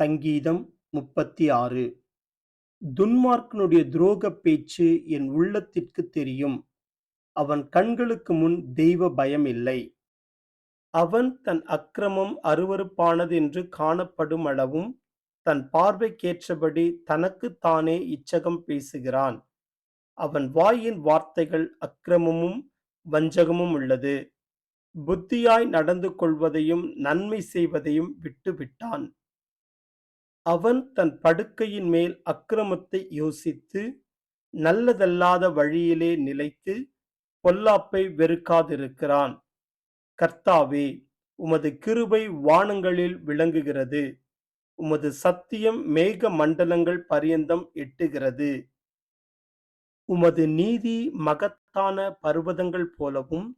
சங்கீதம் முப்பத்தி ஆறு துன்மார்க்கனுடைய துரோகப் பேச்சு என் உள்ளத்திற்குத் தெரியும். அவன் கண்களுக்கு முன் தெய்வ பயம் இல்லை. அவன் தன் அக்கிரமம் அருவறுப்பானது என்று காணப்படுமளவும் தன் பார்வைக்கேற்றபடி தனக்குத் தானே இச்சகம் பேசுகிறான். அவன் வாயின் வார்த்தைகள் அக்கிரமமும் வஞ்சகமும் உள்ளது. புத்தியாய் நடந்து கொள்வதையும் நன்மை செய்வதையும் விட்டுவிட்டான். அவன் தன் படுக்கையின் மேல் அக்கிரமத்தை யோசித்து நல்லதல்லாத வழியிலே நிலைத்து பொல்லாப்பை வெறுக்காதிருக்கிறான். கர்த்தாவே உமது கிருபை வானங்களில் விளங்குகிறது. உமது சத்தியம் மேக மண்டலங்கள் பரியந்தம் எட்டுகிறது. உமது நீதி மகத்தான பர்வதங்கள் போலவும்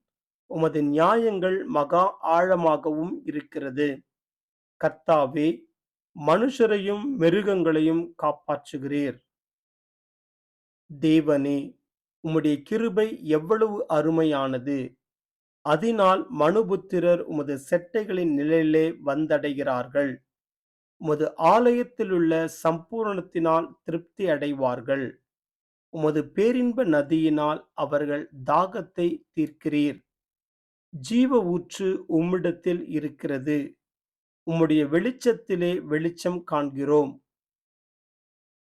உமது நியாயங்கள் மகா ஆழமாகவும் இருக்கிறது. கர்த்தாவே மனுஷரையும் மிருகங்களையும் காப்பாற்றுகிறீர். தேவனே உம்முடைய கிருபை எவ்வளவு அருமையானது. அதனால் மனுபுத்திரர் உமது செட்டைகளின் நிலையிலே வந்தடைகிறார்கள். உமது ஆலயத்திலுள்ள சம்பூரணத்தினால் திருப்தி அடைவார்கள். உமது பேரின்ப நதியினால் அவர்கள் தாகத்தை தீர்க்கிறீர். ஜீவ ஊற்று உம்மிடத்தில் இருக்கிறது. உம்முடைய வெளிச்சத்திலே வெளிச்சம் காண்கிறோம்.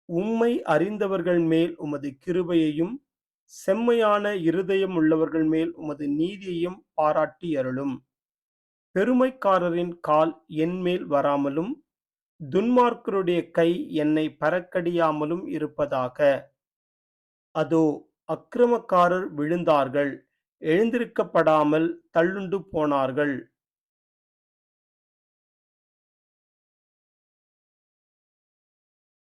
உம்மை அறிந்தவர்கள் மேல் உமது கிருபையையும் செம்மையான இருதயம் உள்ளவர்கள் மேல் உமது நீதியையும் பாராட்டி அருளும். பெருமைக்காரரின் கால் என் மேல் வராமலும் துன்மார்க்கருடைய கை என்னை பறக்கடியாமலும் இருப்பதாக. அதோ அக்கிரமக்காரர் விழுந்தார்கள் எழுந்திருக்கப்படாமல் தள்ளுண்டு போனார்கள்.